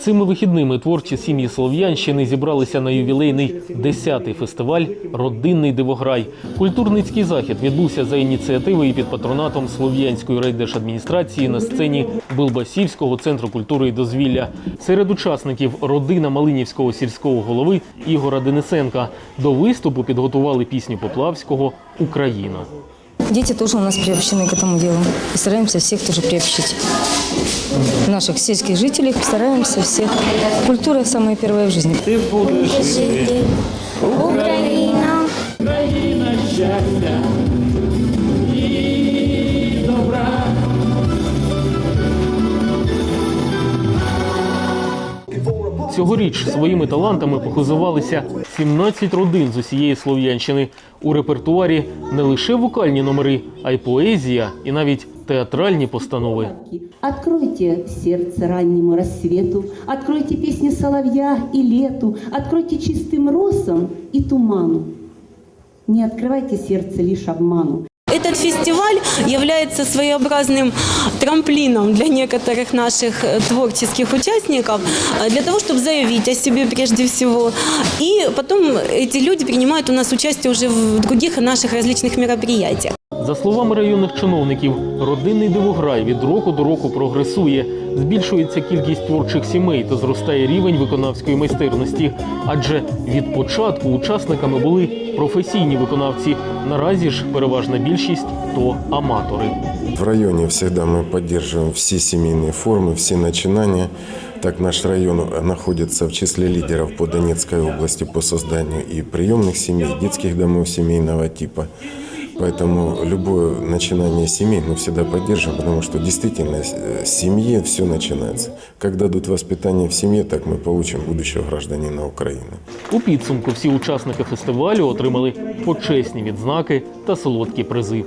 Цими вихідними творчі сім'ї Слов'янщини зібралися на ювілейний 10-й фестиваль Родинний дивограй. Культурницький захід відбувся за ініціативи і під патронатом Слов'янської райдержадміністрації на сцені Билбасівського центру культури і дозвілля. Серед учасників родина Малинівського сільського голови Ігора Денисенка. До виступу підготували пісню Поплавського Україна. Дети тоже у нас приобщены к этому делу. И стараемся всех тоже приобщить. Наших сельских жителей стараемся всех. Культура самая первая в жизни. Україна. Цьогоріч своїми талантами похизувалися 17 родин з усієї Слов'янщини. У репертуарі не лише вокальні номери, а й поезія, і навіть театральні постанови. Откройте сердце раннему рассвету, откройте песни соловья и лету, откройте чистым росам и туману. Не открывайте сердце лишь обману Этот фестиваль является своеобразным трамплином для некоторых наших э, творческих участников, э, для того, чтобы заявить о себе прежде всего. И потом эти люди принимают у нас участие уже в других наших различных мероприятиях. За словами районних чиновників, родинний дивограй від року до року прогресує. Збільшується кількість творчих сімей та зростає рівень виконавської майстерності. Адже від початку учасниками були професійні виконавці. Наразі ж переважна більшість то аматори. В районе всегда мы поддерживаем все семейные формы, все начинания. Так наш район находится в числе лидеров по Донецкой области по созданию и приемных семей, и детских домов семейного типа. Поэтому любое начинание семей мы всегда поддерживаем, потому что действительно э, с семьи все начинается. Как дадут воспитание в семье, так мы получим будущего гражданина Украины. У підсумку всі учасники фестивалю отримали почесні відзнаки та солодкі призи.